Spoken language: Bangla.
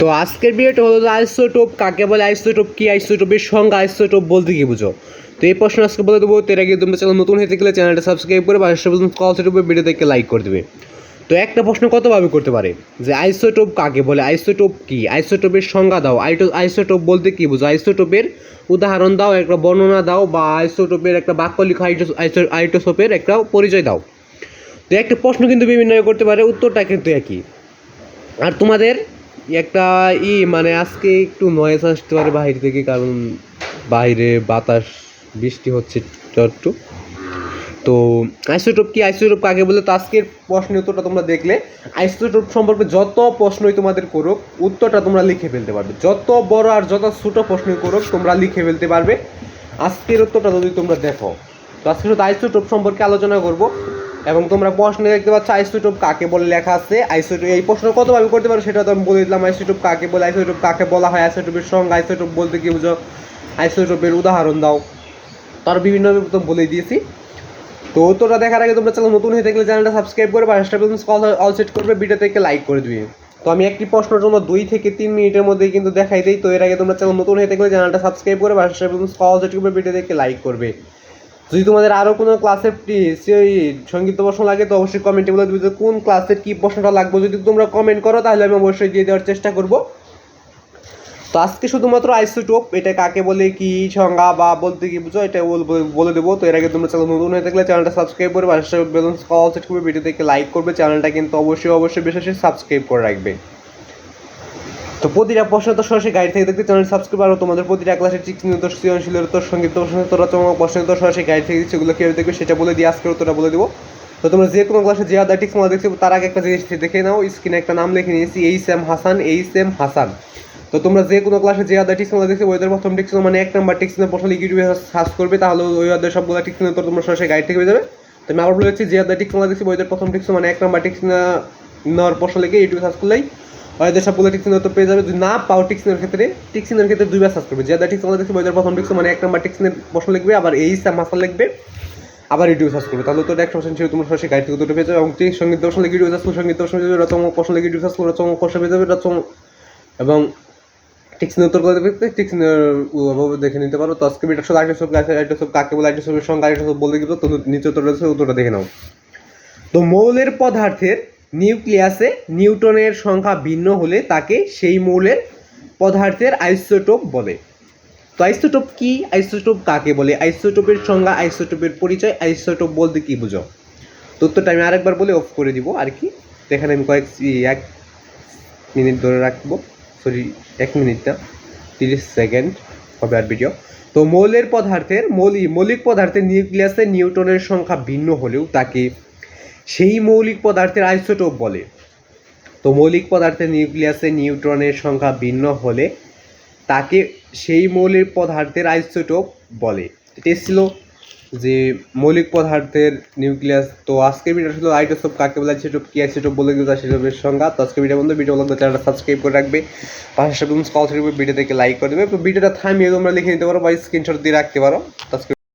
তো আজকের ভিডিওটা হলো আইসোটোপ কাকে বলে, আইসোটোপ কি, আইসোটোপের সঙ্গে আইসোটোপ বলতে কি বুঝো? তো এই প্রশ্ন আজকে বলে দেবো এর আগে তোমরা চ্যানেল নতুন হয়ে থাকলে চ্যানেলটা সাবস্ক্রাইব করে পাশে কল সেটুপে ভিডিও দেখে লাইক করে দেবে। তো একটা প্রশ্ন কতভাবে করতে পারে? যে আইসোটোপ কাকে বলে, আইসোটোপ কি? আইসোটোপের সংজ্ঞা দাও। আইটো, আইসোটোপ বলতে কি বুঝো? আইসোটোপের উদাহরণ দাও, একটা বর্ণনা দাও বা আইসোটোপের একটা বাক্য লিখো, আইটো- আইটোসোপের একটা পরিচয় দাও। তো একটা প্রশ্ন কিন্তু বিভিন্ন করতে পারে, উত্তরটা কিন্তু একই। আর তোমাদের একটা ই মানে আজকে একটু নয়েজ আসতে পারে বাইরে থেকে, কারণ বাইরে বাতাস, বৃষ্টি হচ্ছে একটু তো আইসোটোপ কি? আইসোটোপ কাকে বলে? তো আজকের প্রশ্নের উত্তরটা তোমরা দেখলে। আইসোটোপ সম্পর্কে যত প্রশ্নই তোমাদের করুক, উত্তরটা তোমরা লিখে ফেলতে পারবে। যত বড় আর যত ছোট প্রশ্নই করুক, তোমরা লিখে ফেলতে পারবে। আজকের উত্তরটা যদি তোমরা দেখো, তো আজকে শুধু আইসোটোপ সম্পর্কে আলোচনা করব। এবং তোমরা প্রশ্নে দেখতে পাচ্ছ আইসোটোপ কাকে বলে লেখা আছে। আইসোটোপ এই প্রশ্ন কতভাবে করতে পারো সেটা তো আমি বলে দিলাম। আইসোটোপ কাকে বলে আইসোটোপ কাকে বলা হয় আইসোটোপের সঙ্গে আইসোটোপ বলতে কি বুঝো? আইসোটোপের উদাহরণ দাও। তার বিভিন্ন তো বলে দিয়েছি। তো উত্তরটা দেখার আগে তোমরা চ্যানেল নতুন হয়ে থাকলে চ্যানেলটা সাবস্ক্রাইব করে পাঁচটা কল অল সেট করবে ভিডিও থেকে লাইক করে দিবে। তো আমি একটি প্রশ্নের জন্য দুই থেকে তিন মিনিটের মধ্যে কিন্তু দেখাই দিই। তো এর আগে তোমরা চ্যানেল নতুন হয়ে থাকলে চ্যানেলটা সাবস্ক্রাইব করে পাঁচটা কল সেট করবে ভিডিও থেকে লাইক করবে। যদি তোমাদের আরও কোনো ক্লাসের সংগীত প্রশ্ন লাগে, তো অবশ্যই কমেন্টে বলে দিবে কোন ক্লাসের কী প্রশ্নটা লাগবে। যদি তোমরা কমেন্ট করো, তাহলে আমি অবশ্যই দিয়ে দেওয়ার চেষ্টা করব। তো আজকে শুধুমাত্র আইসোটোপ এটা কাকে বলে, কি সংজ্ঞা বা বলতে কি বুঝো, এটা বল- দেবো। তো এর আগে তোমরা চ্যানেল নতুন হয়ে থাকলে চ্যানেলটা সাবস্ক্রাইব করে পাশে বেলুন করবে ভিডিও থেকে লাইক করবে। চ্যানেলটা কিন্তু অবশ্যই অবশ্যই বেশি বেশি সাবস্ক্রাইব করে রাখবে। তো প্রতিটা প্রশ্ন তো সরাসরি গাইড থেকে দেখতে চ্যানেল সাবস্ক্রাইব আর তোমাদের প্রতিটা ক্লাসের উত্তর সৃজনশীলের উত্তর, সংগীত প্রশ্ন, উত্তর রচনা প্রশ্ন, উত্তর সরাসরি গাইড থেকে দিচ্ছে, ওগুলো কীভাবে দেখবে সেটা বলে দিয়ে আজকের উত্তরটা বলে দেবো। তো তোমরা যে কোনো ক্লাসে যে আদা টিক্স দেখছ, তার আগে একটা জিনিস দেখে নাও স্ক্রিনে একটা নাম লিখে নিয়েছি H M Hasan H M Hasan. তো তোমরা যে কোনো ক্লাসে যে আদা টিক্স দেখছ ওইদের প্রথম টিক্স মানে এক নাম্বার টিক্স প্রশ্ন ইউটিউবে সার্চ করবে, তাহলে ওই আদার সবগুলো টিক্স উত্তর তোমরা সরাসরি গাইড থেকে পেয়ে যাবে। তো আমি আবার বলেছি যে আদা টিক্স দেখছি ওইদের প্রথম টিক্স মানে এক নাম্বার টিক্স নেওয়ার প্রশ্ন লিখে ইউটিউবে সার্চ করলেই ওদের সবগুলো টিক্সিন তো পেয়ে যাবে। যদি না পাও টিক্সিনের ক্ষেত্রে টিক্সিনের ক্ষেত্রে দুইবার সার্চ করবে যে টিক্স আমাদের দেখছি বইদের প্রথম টিক্স মানে এক নাম্বার টিক্সিনের প্রশ্ন লিখবে, আবার এই মাসাল লিখবে, আবার ইউটিউব সার্চ করবে। তাহলে তো একশো পার্সেন্ট তোমার সরাসরি গাইড থেকে দুটো পেয়ে যাবে, এবং ঠিক সংগীত দর্শন লিখে ইউটিউব সার্চ করবে, সংগীত দর্শন যাবে রচম, প্রশ্ন লিখে ইউটিউব সার্চ করবে, রচম, প্রশ্ন পেয়ে যাবে, রচম, এবং টিক্সিন উত্তর করে দেবে টিক্সিনের দেখে নিতে পারো। তো আজকে এটা শুধু আইটা সব আইটা সব কাকে বলে আইটা সবের সঙ্গে আইটা সব বলে দিব, তো নিচে উত্তর রয়েছে উত্তরটা দেখে নাও। তো মৌলের পদার্থের নিউক্লিয়াসে নিউটনের সংখ্যা ভিন্ন হলে তাকে সেই মৌলের পদার্থের আইসোটোপ বলে। তো আইসোটোপ কি? আইসোটোপ কাকে বলে? আইসোটোপের সংজ্ঞা, আইসোটোপের পরিচয়, আইসোটোপ বলতে কি বুঝো? তো উত্তরটা আমি আরেকবার বলে অফ করে দিব আর কি। এখানে আমি কয়েক এক মিনিট ধরে রাখব। সরি এক মিনিট না তিরিশ সেকেন্ড হবে আর ভিডিও তো মৌলের পদার্থের মৌলিক মৌলিক পদার্থের নিউক্লিয়াসে নিউটনের সংখ্যা ভিন্ন হলেও তাকে সেই মৌলিক পদার্থের আইসোটোপ বলে। তো মৌলিক পদার্থের নিউক্লিয়াসে নিউট্রনের সংখ্যা ভিন্ন হলে তাকে সেই মৌলিক পদার্থের আইসোটোপ বলে। এটা ছিল যে মৌলিক পদার্থের নিউক্লিয়াস, তো আজকের ভিডিও ছিল আইটোসোপ কাকে বলে, আইসোটোপ কি আইসোটোপ বলে কিন্তু আইসোটোপের সংখ্যা তো আজকে ভিডিও বন্ধু ভিডিও লাগবে চ্যানেলটা সাবস্ক্রাইব করে রাখবে। পাশে সাথে কল ভিডিও থেকে লাইক করে দেবে। তো ভিডিওটা থামিয়ে তোমরা লিখে নিতে পারো বা স্ক্রিনশট দিয়ে রাখতে পারো। আজকে